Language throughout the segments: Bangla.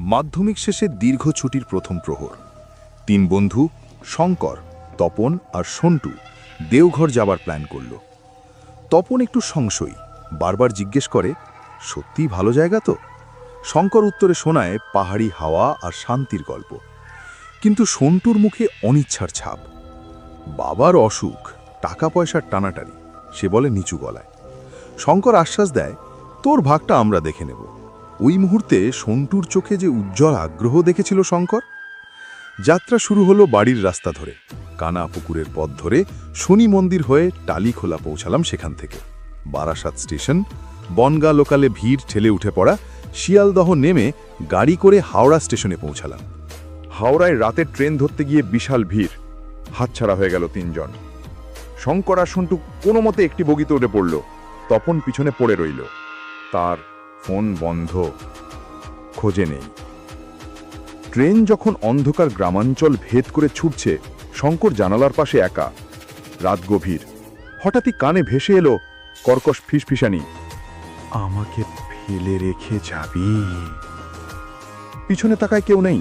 মাধ্যমিক শেষে দীর্ঘ ছুটির প্রথম প্রহর। তিন বন্ধু, শঙ্কর, তপন আর সন্টু দেওঘর যাবার প্ল্যান করল। তপন একটু সংশয়ী, বারবার জিজ্ঞেস করে, সত্যিই ভালো জায়গা তো? শঙ্কর উত্তরে শোনায়, পাহাড়ি হাওয়া আর শান্তির গল্প। কিন্তু সন্টুর মুখে অনিচ্ছার ছাপ। বাবার অসুখ টাকা পয়সার টানাটানি, সে বলে নিচু গলায়। শঙ্কর আশ্বাস দেয়, তোর ভাগটা আমরা দেখে নেব। ওই মুহূর্তে সন্টুর চোখে যে উজ্জ্বল আগ্রহ দেখেছিল শঙ্কর, যাত্রা শুরু হলো বাড়ির রাস্তা ধরে। কানা পুকুরের পথ ধরে শনি মন্দির হয়ে টালিখোলা পৌঁছালাম সেখান থেকে। বারাসাত স্টেশন, বনগা লোকালে ভিড় ঠেলে উঠে পড়া শিয়ালদহ নেমে গাড়ি করে হাওড়া স্টেশনে পৌঁছালাম। হাওড়ায় রাতের ট্রেন ধরতে গিয়ে বিশাল ভিড়, হাতছাড়া হয়ে গেল তিনজন। শঙ্কর আর সন্টু কোনো মতে একটি বগিতে উঠে পড়ল, তপন পিছনে পড়ে রইল। তার ফোন বন্ধ। খোঁজে নেই। ট্রেন যখন অন্ধকার গ্রামাঞ্চল ভেদ করে ছুটছে, শঙ্কর জানালার পাশে একা। রাত গভীর। হঠাৎই কানে ভেসে এলো, কর্কশ ফিসফিসানি, আমাকে ফেলে রেখে যাবি? পিছনে তাকায় কেউ নেই।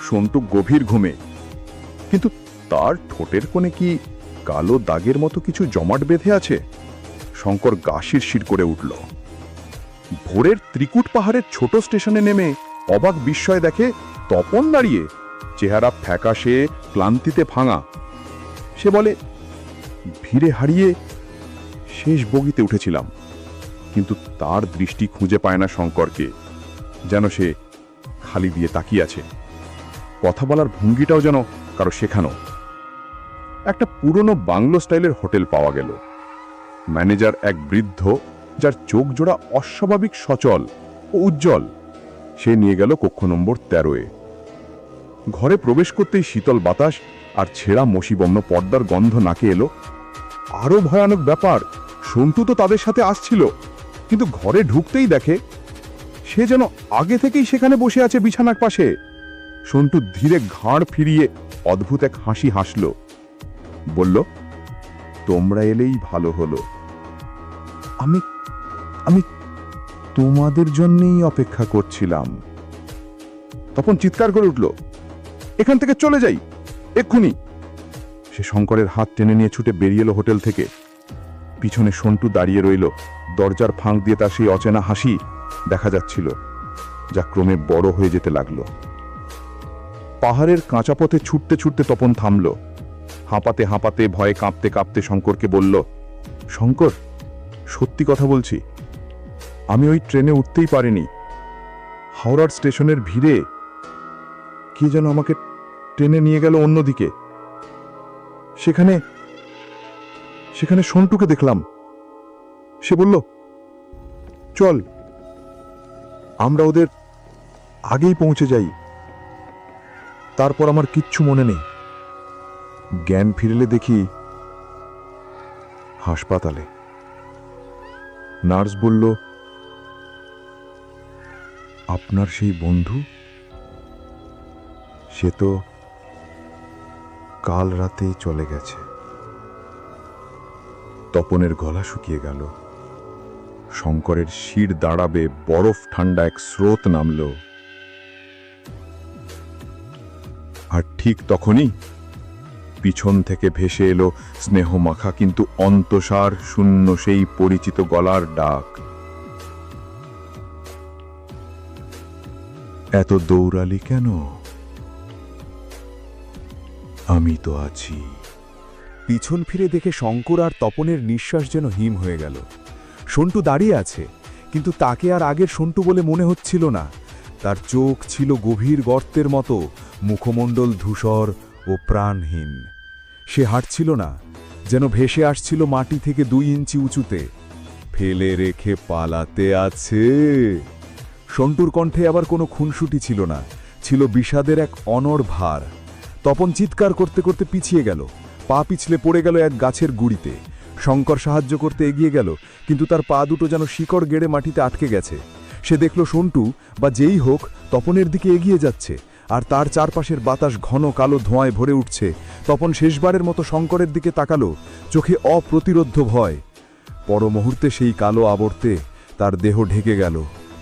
সন্টু গভীর ঘুমে। কিন্তু তার ঠোঁটের কোণে কি কালো দাগের মতো কিছু জমাট বেঁধে আছে? শঙ্কর গাশির শির করে উঠল। ভোরের ত্রিকুট পাহাড়ের ছোট স্টেশনে নেমে অবাক বিস্ময় দেখে তপন দাঁড়িয়ে চেহারা ফ্যাকাশে, ক্লান্তিতে ভাঙা। সে বলে, ভিড়ে হারিয়ে শেষ বগিতে উঠেছিলাম। কিন্তু তার দৃষ্টি খুঁজে পায় না শঙ্করকে, যেন সে খালি দিয়ে তাকিয়ে আছে। কথা বলার ভঙ্গিটাও যেন কারও শেখানো। একটা পুরনো বাংলো স্টাইলের হোটেল পাওয়া গেল। ম্যানেজার এক বৃদ্ধ যার চোখ জোড়া অস্বাভাবিক সচল ও উজ্জ্বল। সে নিয়ে গেল কক্ষ নম্বর তেরোয় ঘরে প্রবেশ করতেই শীতল বাতাস আর ছেঁড়া মশিবম্ন পর্দার গন্ধ নাকে এলো। আরও ভয়ানক ব্যাপার সন্টু তো তাদের সাথে আসছিল, কিন্তু ঘরে ঢুকতেই দেখে সে যেন আগে থেকেই সেখানে বসে আছে বিছানার পাশে। সন্টু ধীরে ঘাড় ফিরিয়ে অদ্ভুত এক হাসি হাসল। বলল, তোমরা এলেই ভালো হলো। আমি আমি তোমাদের জন্যই অপেক্ষা করছিলাম। তখন চিৎকার করে উঠল, এখান থেকে চলে যাই, এক্ষুনি। সে শঙ্করের হাত টেনে নিয়ে ছুটে বেরিয়ে এলো হোটেল থেকে। পিছনে সন্টু দাঁড়িয়ে রইল, দরজার ফাঁক দিয়ে তার সেই অচেনা হাসি দেখা যাচ্ছিল, যা ক্রমে বড় হয়ে যেতে লাগল। পাহাড়ের কাঁচা পথে ছুটতে ছুটতে তপন থামল। হাঁপাতে হাঁপাতে, ভয়ে কাঁপতে কাঁপতে শঙ্করকে বলল, শঙ্কর, সত্যি কথা বলছি আমি ওই ট্রেনে উঠতেই পারিনি। হাওড়ার স্টেশনের ভিড়ে কে যেন আমাকে ট্রেনে নিয়ে গেল অন্যদিকে। সেখানে সেখানে সন্টুকে দেখলাম। সে বলল, চল, আমরা ওদের আগেই পৌঁছে যাই। তারপর আমার কিচ্ছু মনে নেই। জ্ঞান ফিরলে দেখি হাসপাতালে। নার্স বলল আপনার সেই বন্ধু? সে তো কাল রাতেই চলে গেছে। তপনের গলা শুকিয়ে গেল। শঙ্করের শির দাঁড়াবে, বরফ ঠান্ডা এক স্রোত নামল। আর ঠিক তখনই পিছন থেকে ভেসে এলো স্নেহ মাখা, কিন্তু অন্তসার শূন্য সেই পরিচিত গলার ডাক। এত দৌড়ালি কেন? আমি তো আছি। পিছন ফিরে দেখে শঙ্কর আর তপনের নিঃশ্বাস যেন হিম হয়ে গেল। সন্টু দাঁড়িয়ে আছে, কিন্তু তাকে আর আগের সন্টু বলে মনে হচ্ছিল না। তার চোখ ছিল গভীর গর্তের মতো, মুখমণ্ডল ধূসর ও প্রাণহীন। সে হাঁটছিল না, যেন ভেসে আসছিল মাটি থেকে দুই ইঞ্চি উঁচুতে। ফেলে রেখে পালাতে আছে। সন্টুর কণ্ঠে আবার কোনো খুনসুটি ছিল না, ছিল বিষাদের এক অনড় ভার। তপন চিৎকার করতে করতে পিছিয়ে গেল, পা পিছলে পড়ে গেল এক গাছের গুড়িতে। শঙ্কর সাহায্য করতে এগিয়ে গেল, কিন্তু তার পা দুটো যেন শিকড় গেড়ে মাটিতে আটকে গেছে। সে দেখল সন্টু, বা যেই হোক, তপনের দিকে এগিয়ে যাচ্ছে, আর তার চারপাশের বাতাস ঘন কালো ধোঁয়ায় ভরে উঠছে। তপন শেষবারের মতো শঙ্করের দিকে তাকালো, চোখে অপ্রতিরোধ্য ভয়। পর মুহূর্তে সেই কালো আবর্তে তার দেহ ঢেকে গেল।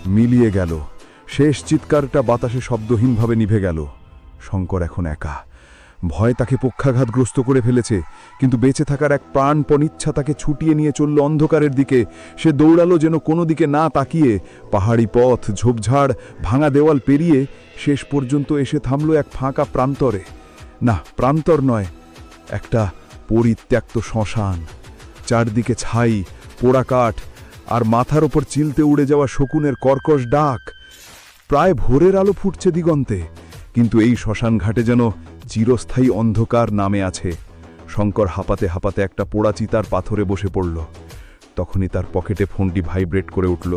মিলিয়ে গেল। শেষ চিৎকারটা বাতাসে শব্দহীনভাবে নিভে গেল। শঙ্কর এখন একা। ভয় তাকে পক্ষাঘাতগ্রস্ত করে ফেলেছে, কিন্তু বেঁচে থাকার এক প্রাণপণ ইচ্ছা তাকে ছুটিয়ে নিয়ে চলল অন্ধকারের দিকে। সে দৌড়ালো যেন কোনো দিকে না তাকিয়ে, পাহাড়ি পথ, ঝোপঝাড়, ভাঙা দেওয়াল পেরিয়ে শেষ পর্যন্ত এসে থামল এক ফাঁকা প্রান্তরে। না, প্রান্তর নয়, একটা পরিত্যক্ত শ্মশান। চারদিকে ছাই, পোড়া কাঠ আর মাথার ওপর চিলতে উড়ে যাওয়া শকুনের কর্কশ ডাক প্রায় ভোরের আলো ফুটছে দিগন্তে, কিন্তু এই শ্মশান ঘাটে যেন চিরস্থায়ী অন্ধকার নামে আছে। শঙ্কর হাঁপাতে হাঁপাতে একটা পোড়া চিতার পাথরে বসে পড়ল। তখনই তার পকেটে ফোনটি ভাইব্রেট করে উঠল।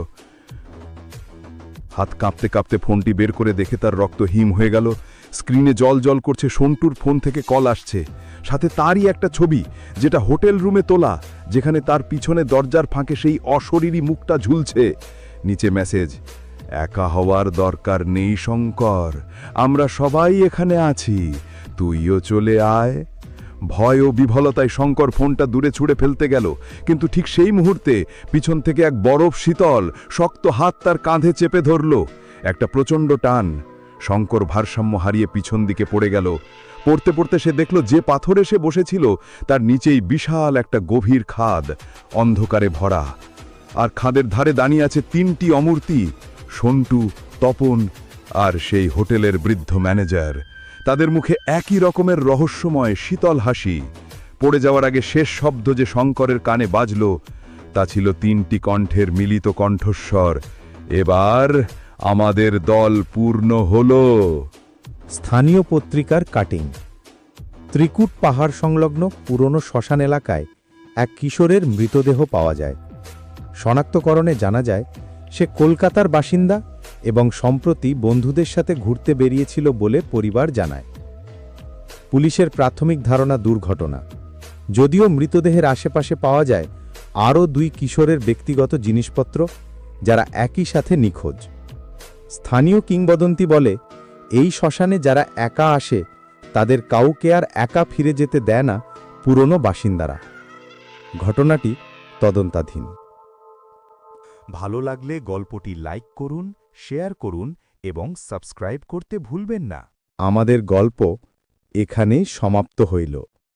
হাত কাঁপতে কাঁপতে ফোনটি বের করে দেখে তার রক্ত হিম হয়ে গেল। স্ক্রিনে জল জল করছে সন্টুর ফোন থেকে কল আসছে। সাথে তারই একটা ছবি, যেটা হোটেল রুমে তোলা, যেখানে তার পিছনে দরজার ফাঁকে সেই অশরীরী মুখটা ঝুলছে। নিচে মেসেজ, একা হওয়ার দরকার নেই শঙ্কর, আমরা সবাই এখানে আছি, তুইও চলে আয়। ভয় ও বিভলতায় শঙ্কর ফোনটা দূরে ছুঁড়ে ফেলতে গেল, কিন্তু ঠিক সেই মুহূর্তে পিছন থেকে এক বরফ শীতল, শক্ত হাত তার কাঁধে চেপে ধরল। একটা প্রচণ্ড টান শঙ্কর ভারসাম্য হারিয়ে পিছন দিকে পড়ে গেল। পড়তে পড়তে সে দেখল যে পাথরে সে বসেছিল, তার নিচেই বিশাল একটা গভীর খাদ, অন্ধকারে ভরা। আর খাদের ধারে দাঁড়িয়ে আছে তিনটি অমূর্তি, সন্টু, তপন আর সেই হোটেলের বৃদ্ধ ম্যানেজার। তাদের মুখে একই রকমের রহস্যময় শীতল হাসি। পড়ে যাওয়ার আগে শেষ শব্দ যে শঙ্করের কানে বাজল, তা ছিল তিনটি কণ্ঠের মিলিত কণ্ঠস্বর। এবার আমাদের দল পূর্ণ হল। স্থানীয় পত্রিকার কাটিং ত্রিকুট পাহাড় সংলগ্ন পুরনো শ্মশান এলাকায় এক কিশোরের মৃতদেহ পাওয়া যায়। শনাক্তকরণে জানা যায়, সে কলকাতার বাসিন্দা এবং সম্প্রতি বন্ধুদের সাথে ঘুরতে বেরিয়েছিল বলে পরিবার জানায়। পুলিশের প্রাথমিক ধারণা দুর্ঘটনা। যদিও মৃতদেহের আশেপাশে পাওয়া যায় আরও দুই কিশোরের ব্যক্তিগত জিনিসপত্র, যারা একই সাথে নিখোঁজ। স্থানীয় কিংবদন্তি বলে এই শ্মশানে যারা একা আসে তাদের কাউকে আর একা ফিরে যেতে দেয় না পুরনো বাসিন্দারা। ঘটনাটি তদন্তাধীন। ভালো লাগলে গল্পটি লাইক করুন শেয়ার করুন এবং সাবস্ক্রাইব করতে ভুলবেন না। আমাদের গল্প এখানেই সমাপ্ত হইল।